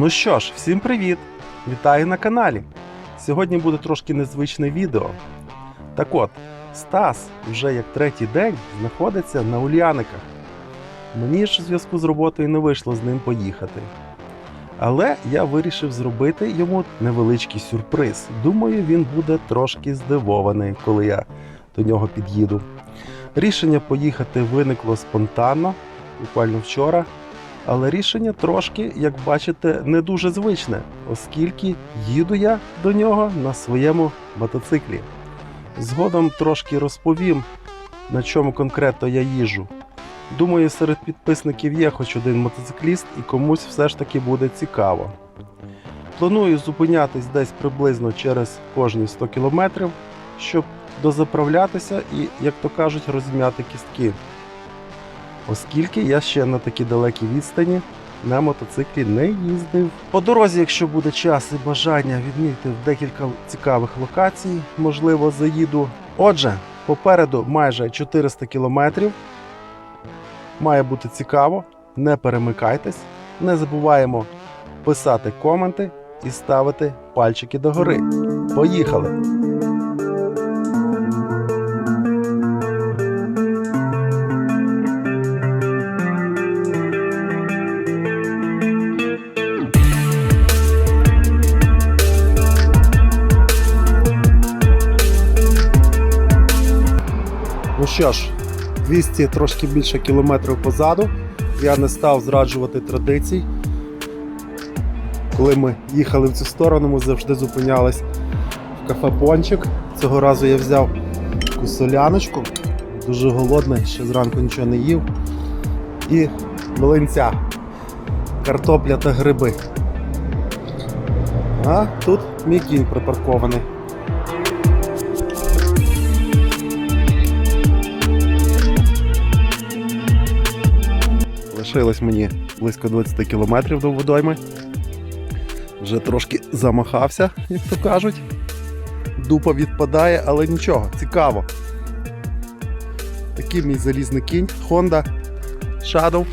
Ну що ж, всім привіт! Вітаю на каналі. Сьогодні буде трошки незвичне відео. Так от, Стас вже як третій день знаходиться на Ульяниках. Мені ж у зв'язку з роботою не вийшло з ним поїхати. Але я вирішив зробити йому невеличкий сюрприз. Думаю, він буде трошки здивований, коли я до нього під'їду. Рішення поїхати виникло спонтанно, буквально вчора. Але рішення трошки, як бачите, не дуже звичне, оскільки їду я до нього на своєму мотоциклі. Згодом трошки розповім, на чому конкретно я їжу. Думаю, серед підписників є хоч один мотоцикліст і комусь все ж таки буде цікаво. Планую зупинятись десь приблизно через кожні 100 кілометрів, щоб дозаправлятися і, як то кажуть, розм'яти кістки оскільки я ще на такій далекій відстані на мотоциклі не їздив. По дорозі, якщо буде час і бажання відмітити декілька цікавих локацій, можливо, заїду. Отже, попереду майже 400 кілометрів. Має бути цікаво, не перемикайтесь, не забуваємо писати коменти і ставити пальчики догори. Поїхали! Що ж, 200 трошки більше кілометрів позаду. Я не став зраджувати традицій. Коли ми їхали в цю сторону, ми завжди зупинялись в кафе Пончик. Цього разу я взяв таку соляночку, дуже голодний, ще зранку нічого не їв. І млинця, картопля та гриби. А тут мій кінь припаркований. Лишилось мені близько 20 кілометрів до водойми. Вже трошки замахався, як то кажуть. Дупа відпадає, але нічого, цікаво. Такий мій залізний кінь Honda Shadow.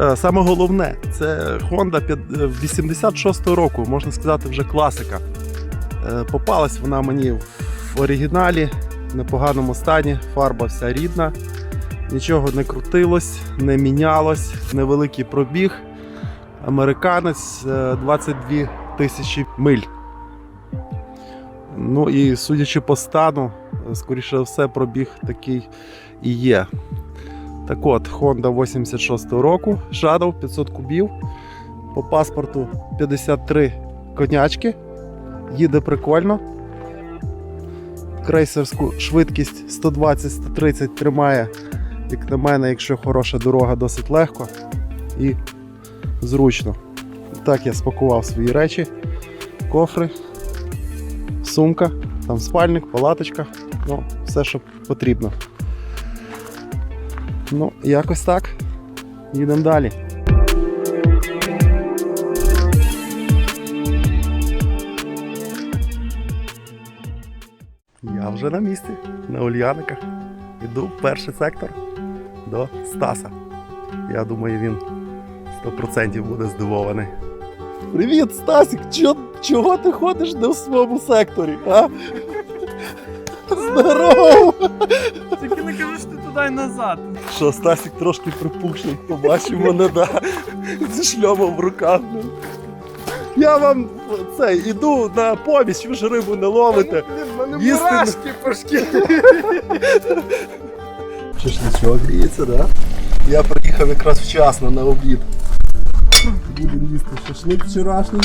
Е, Саме головне, це Honda е, 86-го року, можна сказати, вже класика. Е, Попалась вона мені в оригіналі, в непоганому стані, фарба вся рідна. Нічого не крутилось, не мінялось, невеликий пробіг. Американець е, 22 тисячі миль. Ну і судячи по стану, е, скоріше все, пробіг такий і є. Так от, Honda 86 року, Shadow 500 кубів. По паспорту 53 конячки. Їде прикольно. Крейсерську швидкість 120-130 тримає як на мене, якщо хороша дорога, досить легко і зручно. Так я спакував свої речі, кофри, сумка, там спальник, палаточка, ну, все, що потрібно. Ну, якось так. Їдемо далі. Я вже на місці, на Ульяниках. Іду в перший сектор до Стаса. Я думаю, він 100% буде здивований. Привіт, Стасік! Чо, чого ти ходиш не в своєму секторі? А? Здорово! Тільки не кажи, що ти туди і назад. Що, Стасік трошки припухший, побачив мене, да, зі шльомом в руках. ну. Я вам це, іду на поміч, ви ж рибу не ловите. Мене Їсти мурашки по шкірі. Шашличок гріється, да? Я приїхав якраз вчасно на обід. Будемо їсти шашлик вчорашній.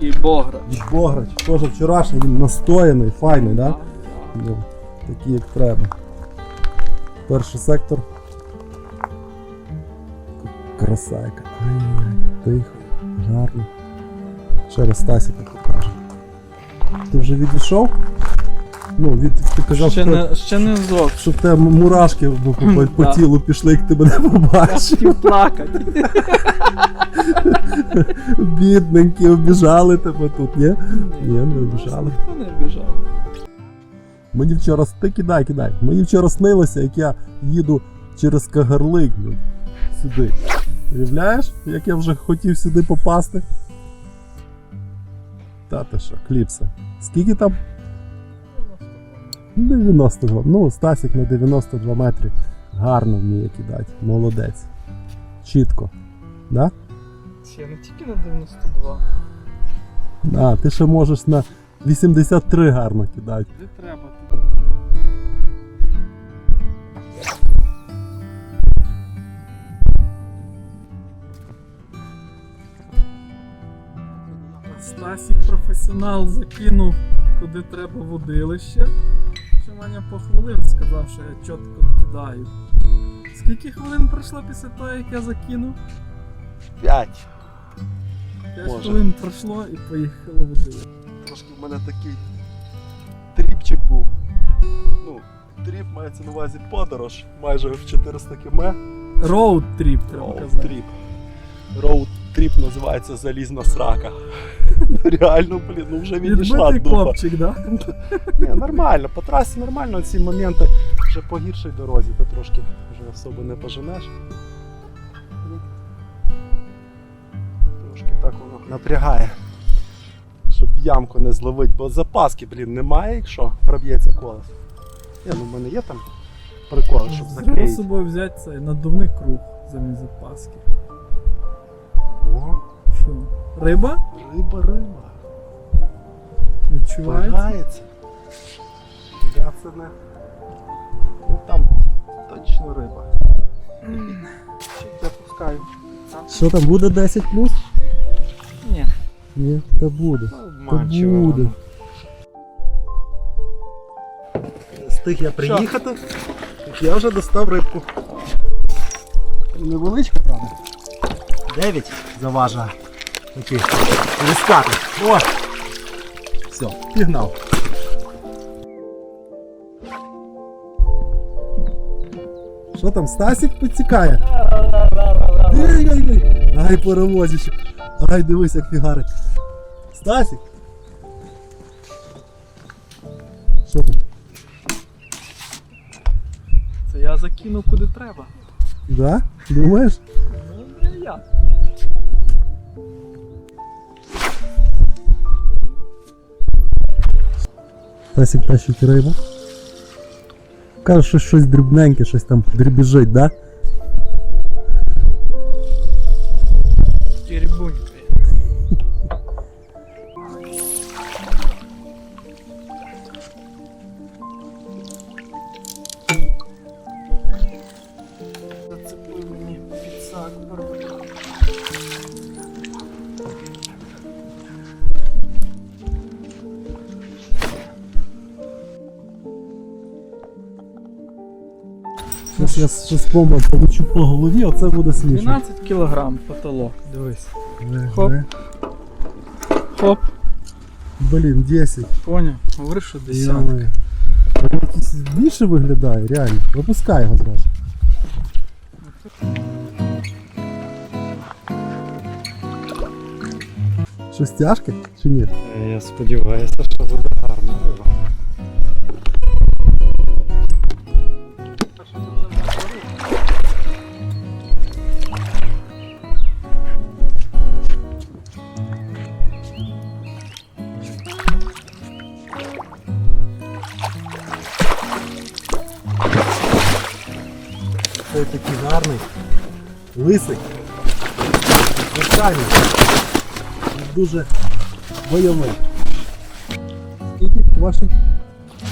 І богра. Бограч, теж вчорашній, він настояний, файний, да? Ну, такий як треба. Перший сектор. Краса яка. Ай-яй, тихо, гарно. Ще раз Стасіка покажу. Ти вже відійшов? Ну, від, ти казав, Ще що, не, ще не зок. щоб те мурашки ну, по, по Да. тілу пішли, як ти мене побачив. Хотів плакати. Бідненькі, обіжали тебе тут, ні? Ні, не обіжали. Ніхто не обіжав. Мені вчора ти кидай, кидай. Мені вчора снилося, як я їду через Кагарлик блін, сюди. Уявляєш, як я вже хотів сюди попасти? Та ти що, кліпса. Скільки там? 92. Ну, Стасік на 92 метри. Гарно вміє кидати. Молодець. Чітко. Да? Ще не тільки на 92. А, ти ще можеш на 83 гарно кидати. Де треба? Стасік професіонал закинув куди треба водилище. Ще Маня похвалив, сказав, що я чітко кидаю. Скільки хвилин пройшло після того, як я закинув? 5. 5 Може. хвилин пройшло і поїхало водилище. Трошки в мене такий тріпчик був. Ну, тріп мається на увазі подорож майже в 400 км. Роуд тріп, треба Роуд тріп. Роуд тріп називається залізна срака. Реально, блін, ну вже відійшла копчик, да? Ні, нормально, по трасі нормально, ці моменти вже по гіршій дорозі, ти трошки вже особо не поженеш. Трошки так воно напрягає. Щоб ямку не зловить, бо запаски, блін, немає, якщо проб'ється колес. Ні, ну в мене є там прикол, щоб Треба з собою взяти цей надувний круг замість запаски. О, Що? Риба? риба, риба. Відчувається? Пирається. Я це не. Ну там точно риба. Я пускаю. Що там буде 10 плюс? Ні. Ні, та буде. Обманчиво буде. воно. Стиг я приїхати, як я вже достав рибку. Невеличка, правда? 9 заважає. Такий. Рискати. О! Все, пігнав. Що там, Стасік підтікає? Ай, паровозище. Ай, дивись, як фігарить. Стасік. Що там? Це я закинув куди треба. Да? Думаєш? Ну, не я. Стасік тащить рибу. Каже, що щось дрібненьке, щось там дрібіжить, да? Зараз я щось комом получу по голові, оце буде смішно. 12 кілограм потолок, дивись. Ви- Хоп. Хоп, Блін, 10. поняв. Говори, що десятка. Він якийсь більше виглядає, реально. Випускай його зразу. Щось тяжке чи ні? Я сподіваюся, що буде Дуже бойовий. Скільки ваші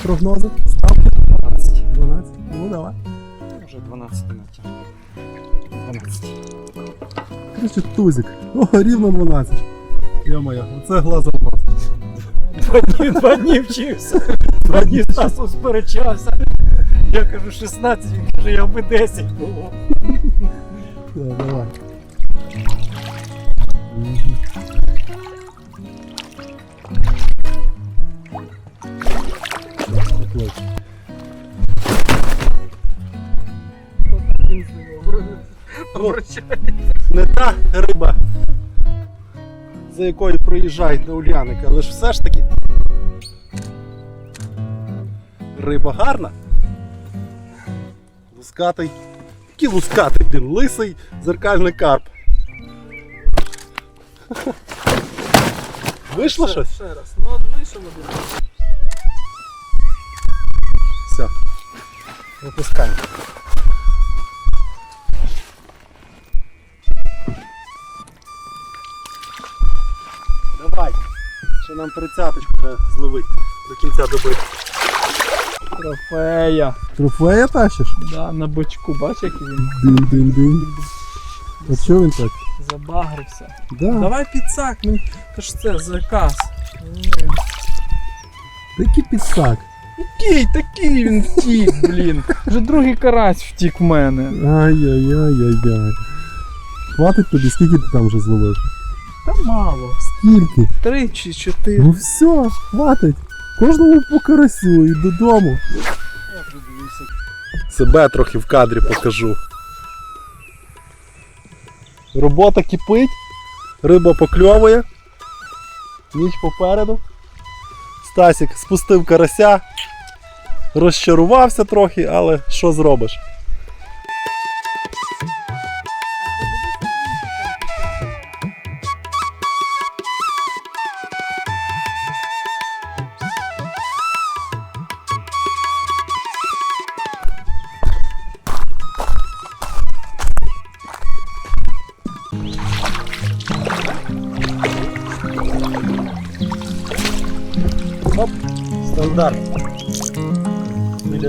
прогнози? Ставки? 12. 12. Ну давай. Вже 12 натяг. 12. Короче, тузик. О, рівно 12. Йо-моє, оце глазом мав. Два дні, два дні вчився. Два дні з часом сперечався. Я кажу 16, він каже, я би 10 було. Та риба, за якою проїжджають на Ульяники, але ж все ж таки. Риба гарна. Лускатий Такий лускатий, блін, лисий зеркальний карп. Вийшло Ще- щось? Ще раз. Ну от вийшов один. Все. Випускаємо. Давай. Ще нам тридцяточку треба зловити до кінця доби. Трофея. Трофея тащиш? Да, на бочку, бач, як він Дин-дин-дин. А чого він так? забагрився. Да. Давай підсак, ну то ж це заказ. Такий підсак. Який такий він втік, блін. Вже другий карась втік в мене. Ай-яй-яй-яй-яй. Хватить тобі, скільки ти там вже зловив? Та мало. Скільки? Три чи чотири. Ну все, хватить. Кожному по карасю і додому. Я. Себе трохи в кадрі покажу. Робота кипить, риба покльовує, ніч попереду. Стасік спустив карася, розчарувався трохи, але що зробиш?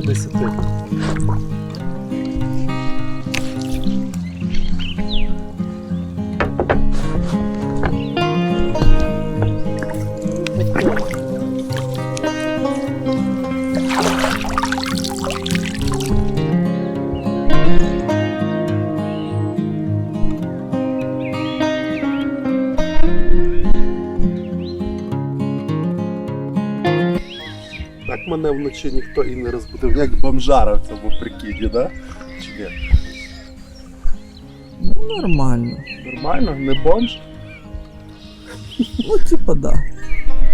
Біля 10. Вночі ніхто і не розбудив, як бомжара в цьому прикиді, да? Чи ні? Ну, нормально. Нормально, не бомж? Ну, типа, да.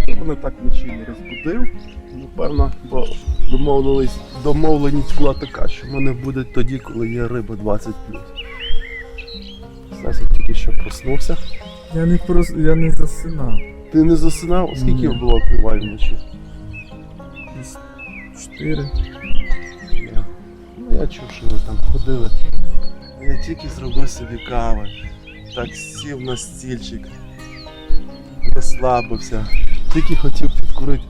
Мене так вночі не розбудив? Напевно, бо домовились, домовленість була така, що в мене буде тоді, коли є риба 20 Стасик тільки що проснувся. Я не прос... я не засинав. Ти не засинав? Скільки Ні. було клювань вночі? Десь Чотири. Я, ну, я чув, що ви там ходили. Я тільки зробив собі кави. Так сів на стільчик, розслабився. Тільки хотів підкурити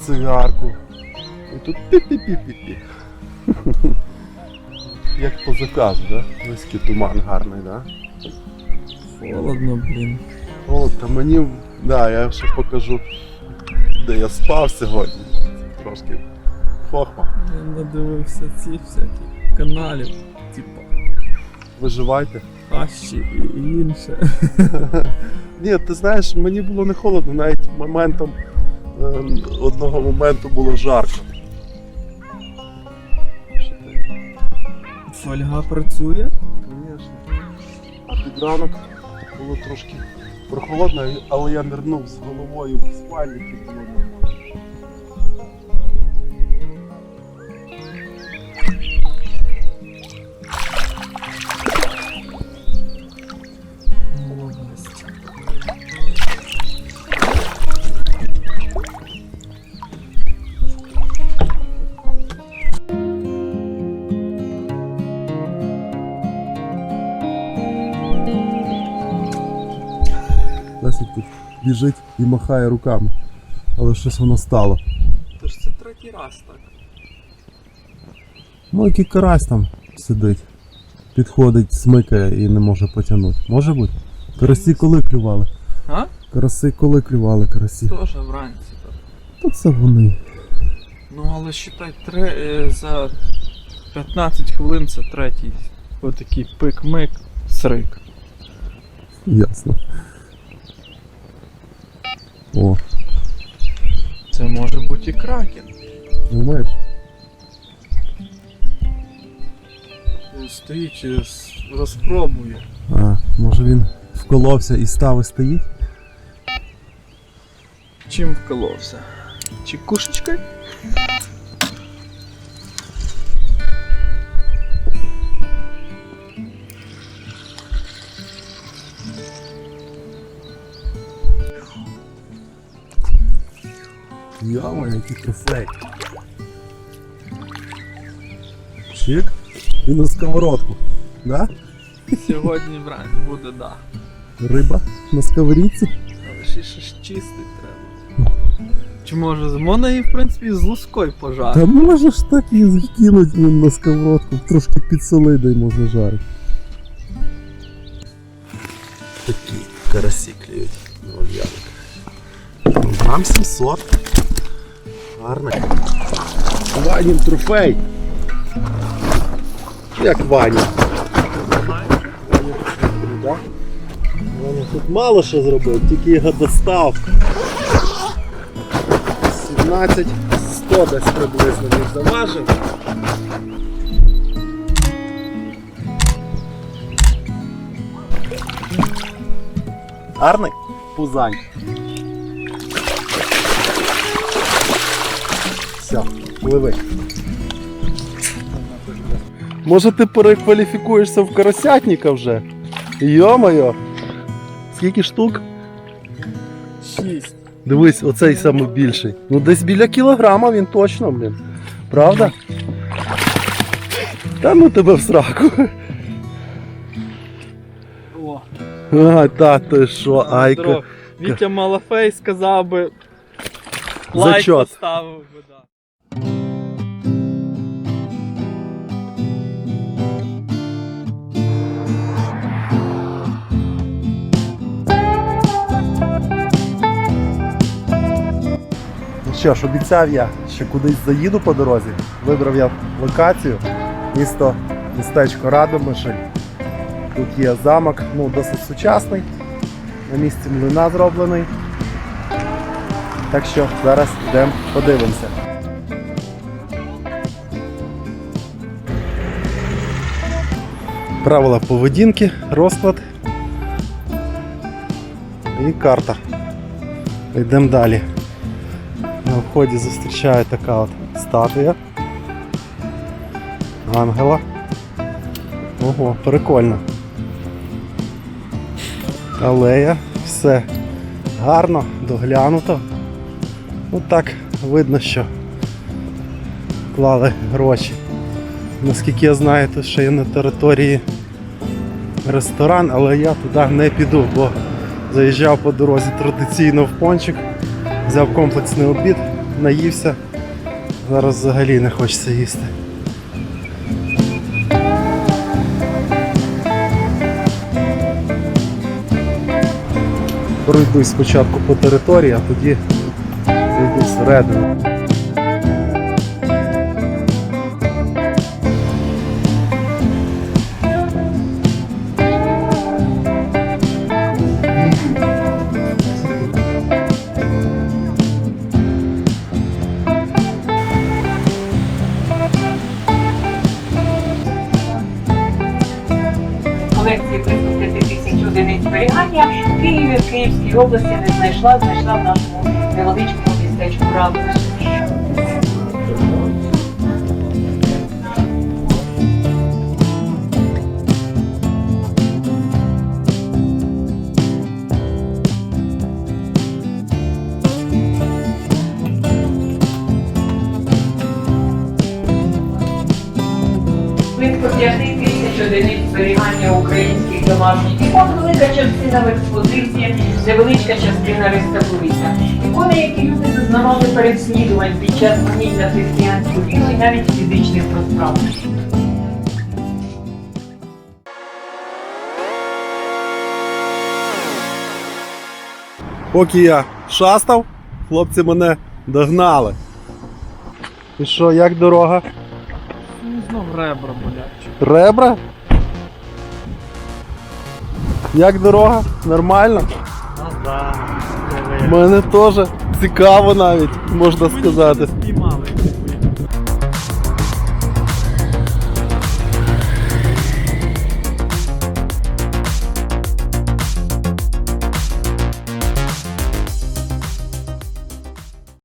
цигарку. І тут пі-пі-пі-пі-пі. Як по заказу, да? Який туман гарний, да? Холодно, блін. О, та мені. Да, я ще покажу, де я спав сьогодні. Трошки хохма. Я надивився ці всякі каналів, типа Виживайте. хащі і інше. Ні, ти знаєш, мені було не холодно, навіть моментом е, одного моменту було жарко. Фольга працює. Звісно. А під ранок було трошки прохолодно, але я нирнув з головою в спальник і було нормально. Біжить і махає руками. Але щось воно стало. Тож це третій раз так. Ну, який карась там сидить. Підходить, смикає і не може потягнути. Може бути? Карасі коли клювали? А? Караси коли клювали карасі? Теж вранці так. Та це вони. Ну але считай, тре... е, за 15 хвилин це третій. Отакий пик-мик, срик. Ясно. О, Це може бути і кракен. думаєш? Стоїть і розпробує. А, може він вколовся і став і стоїть? Чим вколовся? Чи кушечкою? Яма, який трофей. Чик. І на сковородку. Да? Сьогодні вранці буде да. Риба на сковорідці. Але ще щось чистить треба. Чи може можна її, в принципі, з лускою пожарити? Та можеш так і кинути на сковородку, трошки підсоли, дай можна жарити. Такі карасі клюють на ульяник. Грам 700. Гарний. Ванін трофей. Як Ваня? Ваня тут мало що зробив, тільки його достав. 17 100 десь приблизно він заважив. Гарний пузань. Все, пливи. Може ти перекваліфікуєшся в карасятника вже? Йо-моє! Скільки штук? Шість. Дивись, оцей самий більший. Ну десь біля кілограма він точно, блін. Правда? Та ну тебе в сраку. О, А, та ти що, айка. Вітя Малафей сказав би. Лайк Зачет. поставив би, да. Що ж, обіцяв я, що кудись заїду по дорозі. Вибрав я локацію. Місто, містечко Радомишль. Тут є замок, ну досить сучасний. На місці млина зроблений. Так що зараз йдемо подивимося. Правила поведінки, розклад і карта. Йдемо далі. Вході зустрічає така от статуя. Ангела. Ого, прикольно. Алея, все гарно, доглянуто. Ну так видно, що клали гроші. Наскільки я знаю, тут ще є на території ресторан, але я туди не піду, бо заїжджав по дорозі традиційно в пончик, взяв комплексний обід, наївся. Зараз взагалі не хочеться їсти. Пройдусь спочатку по території, а тоді зайду всередину. Київській області не знайшла, знайшла в нашому невеличкому містечку Радовищ. Близько 5 тисяч одиниць зберігання українських домашніх ікон, велика частина в експозиції, невеличка частина реставрується. Ікони, які люди зазнавали переслідувань під час гонінь на християнську віру і навіть фізичних розправ. Поки я шастав, хлопці мене догнали. І що, як дорога? Ну, знов ребра болять. Ребра? Як дорога? Нормально? Ну да. У мене теж цікаво навіть, можна сказати.